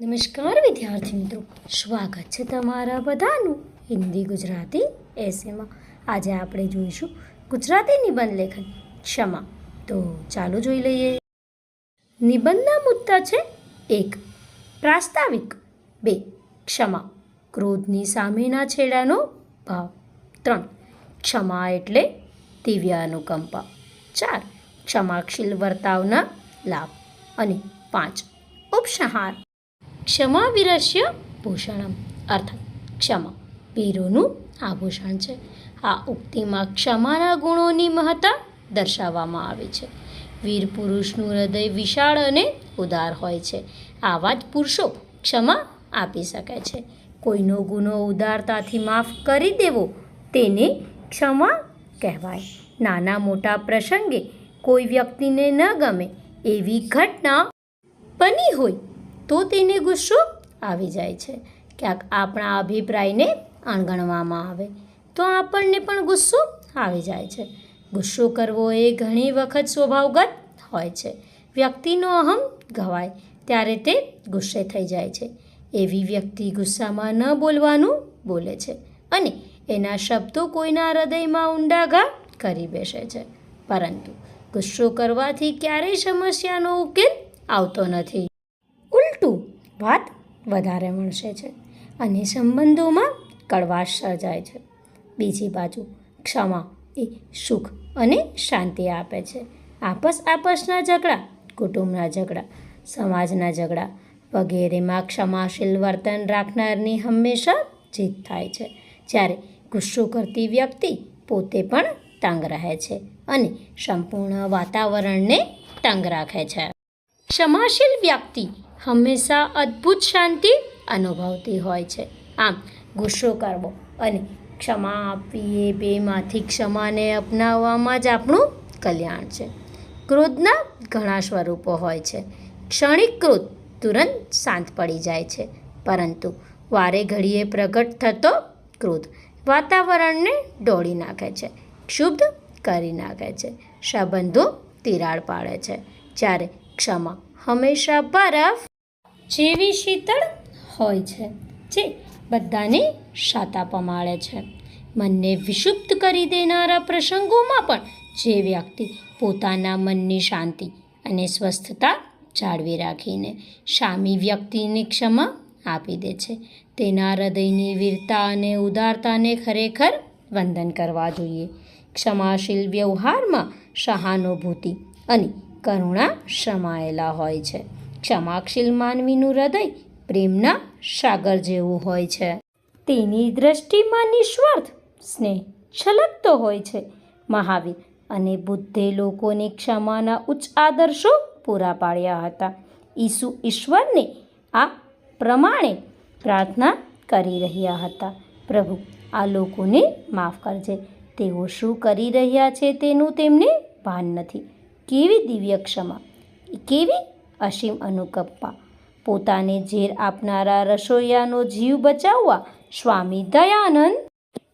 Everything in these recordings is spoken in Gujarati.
નમસ્કાર, વિદ્યાર્થી મિત્રો. સ્વાગત છે તમારા બધાનું હિન્દી ગુજરાતી એસેમાં આજે આપણે જોઈશું ગુજરાતી નિબંધ લેખન. ક્ષમા. તો ચાલો જોઈ લઈએ. નિબંધના મુદ્દા છે એક, પ્રાસ્તાવિક. બે, ક્ષમા. ક્રોધની સામેના છેડાનો ભાવ. ત્રણ, ક્ષમા એટલે દિવ્ય અનુકંપા. ચાર, ક્ષમાશીલ વર્તાવના લાભ. અને પાંચ, ઉપસંહાર. ક્ષમા વિરસ્ય ભૂષણમ અર્થાત ક્ષમા વીરોનું આભૂષણ છે. આ ઉક્તિમાં ક્ષમાના ગુણોની મહત્તા દર્શાવવામાં આવે છે. વીર પુરુષનું હૃદય વિશાળ અને ઉદાર હોય છે. આવા જ પુરુષો ક્ષમા આપી શકે છે. કોઈનો ગુનો ઉદારતાથી માફ કરી દેવો તેને ક્ષમા કહેવાય. નાના મોટા પ્રસંગે કોઈ વ્યક્તિને ન ગમે એવી ઘટના બની હોય તો તેને ગુસ્સો આવી જાય છે. ક્યાંક આપણા અભિપ્રાયને અણગણવામાં આવે, તો આપણને પણ ગુસ્સો આવી જાય છે. ગુસ્સો કરવો એ ઘણી વખત સ્વભાવગત હોય છે. વ્યક્તિનો અહમ ઘવાય ત્યારે તે ગુસ્સે થઈ જાય છે. એવી વ્યક્તિ ગુસ્સામાં ન બોલવાનું બોલે છે અને એના શબ્દો કોઈના હૃદયમાં ઊંડા ઘા કરી બેસે છે. પરંતુ ગુસ્સો કરવાથી ક્યારેય સમસ્યાનો ઉકેલ આવતો નથી. વાત વધારે મળશે છે અને સંબંધોમાં કડવાશ સર્જાય છે. બીજી બાજુ, ક્ષમા એ સુખ અને શાંતિ આપે છે. આપસ આપસના ઝઘડા, કુટુંબના ઝઘડા, સમાજના ઝઘડા વગેરેમાં ક્ષમાશીલ વર્તન રાખનારની હંમેશા જીત થાય છે. જ્યારે ગુસ્સો કરતી વ્યક્તિ પોતે પણ તંગ રહે છે અને સંપૂર્ણ વાતાવરણને તંગ રાખે છે. ક્ષમાશીલ વ્યક્તિ હંમેશા અદ્ભુત શાંતિ અનુભવતી હોય છે. આમ, ગુસ્સો કરવો અને ક્ષમા આપવી એ બેમાંથી ક્ષમાને અપનાવવામાં જ આપણું કલ્યાણ છે. ક્રોધના ઘણા સ્વરૂપો હોય છે. ક્ષણિક ક્રોધ તુરંત શાંત પડી જાય છે. પરંતુ વારે ઘડીએ પ્રગટ થતો ક્રોધ વાતાવરણને ડોળી નાખે છે ક્ષુબ્ધ કરી નાખે છે. સંબંધો તિરાડ પાડે છે. જ્યારે ક્ષમા હંમેશા બરફ જેવી શીતળ હોય છે, જે બધાને શાતા પમાડે છે. મનને વિશુદ્ધ કરી દેનારા પ્રસંગોમાં પણ જે વ્યક્તિ પોતાના મનની શાંતિ અને સ્વસ્થતા જાળવી રાખીને સામી વ્યક્તિને ક્ષમા આપી દે છે. તેના હૃદયની વીરતા અને ઉદારતાને ખરેખર વંદન કરવા જોઈએ. ક્ષમાશીલ વ્યવહારમાં સહાનુભૂતિ અને કરુણા સમાયેલા હોય છે. ક્ષમાશીલ માનવીનું હૃદય પ્રેમના સાગર જેવું હોય છે. તેની દ્રષ્ટિમાં નિસ્વાર્થ સ્નેહ છલકતો હોય છે. મહાવીર અને બુદ્ધે લોકોને ક્ષમાના ઉચ્ચ આદર્શો પૂરા પાડ્યા હતા. ઈસુ ઈશ્વરને આ પ્રમાણે પ્રાર્થના કરી રહ્યા હતા. પ્રભુ, આ લોકોને માફ કરજે. તેઓ શું કરી રહ્યા છે તેનું તેમને ભાન નથી. કેવી દિવ્ય ક્ષમા, કેવી અસીમ અનુકંપા. પોતાને ઝેર આપનારા રસોઈયાનો જીવ બચાવવા સ્વામી દયાનંદ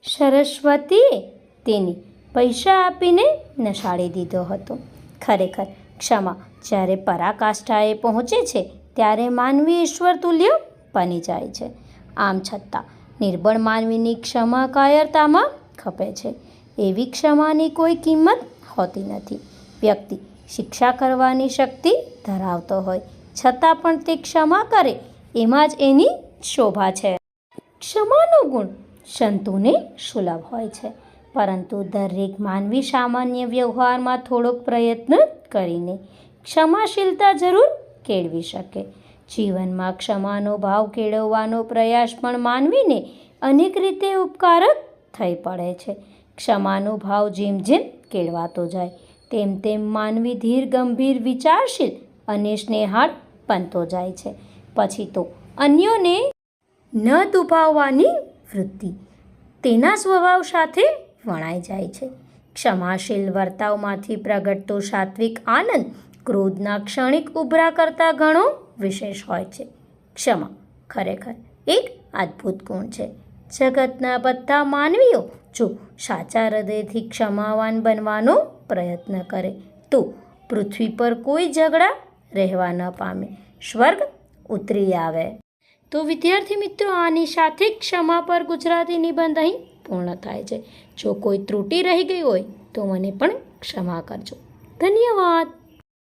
સરસ્વતીએ તેને પૈસા આપીને નસાડી દીધો હતો. ખરેખર ક્ષમા જ્યારે પરાકાષ્ઠાએ પહોંચે છે ત્યારે માનવી ઈશ્વર તુલ્ય બની જાય છે. આમ છતાં નિર્બળ માનવીની ક્ષમા કાયરતામાં ખપે છે. એવી ક્ષમાની કોઈ કિંમત હોતી નથી. વ્યક્તિ શિક્ષા કરવાની શક્તિ ધરાવતો હોય. છતાં પણ તે ક્ષમા કરે, એમાં જ એની શોભા છે. ક્ષમાનો ગુણ સંતોને સુલભ હોય છે, પરંતુ દરેક માનવી સામાન્ય વ્યવહારમાં થોડોક પ્રયત્ન કરીને ક્ષમાશીલતા જરૂર કેળવી શકે. જીવનમાં ક્ષમાનો ભાવ કેળવવાનો પ્રયાસ પણ માનવીને અનેક રીતે ઉપકારક થઈ પડે છે. ક્ષમાનો ભાવ જેમ જેમ કેળવાતો જાય તેમ તેમ માનવી ધીર ગંભીર વિચારશીલ અને સ્નેહાળ બનતો જાય છે. પછી તો અન્યોને ન દુભાવવાની વૃત્તિ તેના સ્વભાવ સાથે વણાઈ જાય છે. ક્ષમાશીલ વર્તાવમાંથી પ્રગટતો સાત્વિક આનંદ ક્રોધના ક્ષણિક ઉભરા કરતાં ઘણો વિશેષ હોય છે. ક્ષમા ખરેખર એક અદ્ભુત ગુણ છે. જગતના બધા માનવીઓ જો સાચા હૃદયથી ક્ષમાવાન બનવાનો પ્રયત્ન કરે તો પૃથ્વી પર કોઈ ઝઘડા રહેવા ન પામે. સ્વર્ગ ઉતરી આવે. તો વિદ્યાર્થી મિત્રો, આની સાથે ક્ષમા પર ગુજરાતી નિબંધ અહીં પૂર્ણ થાય છે. જો કોઈ ત્રુટિ રહી ગઈ હોય તો મને પણ ક્ષમા કરજો. ધન્યવાદ.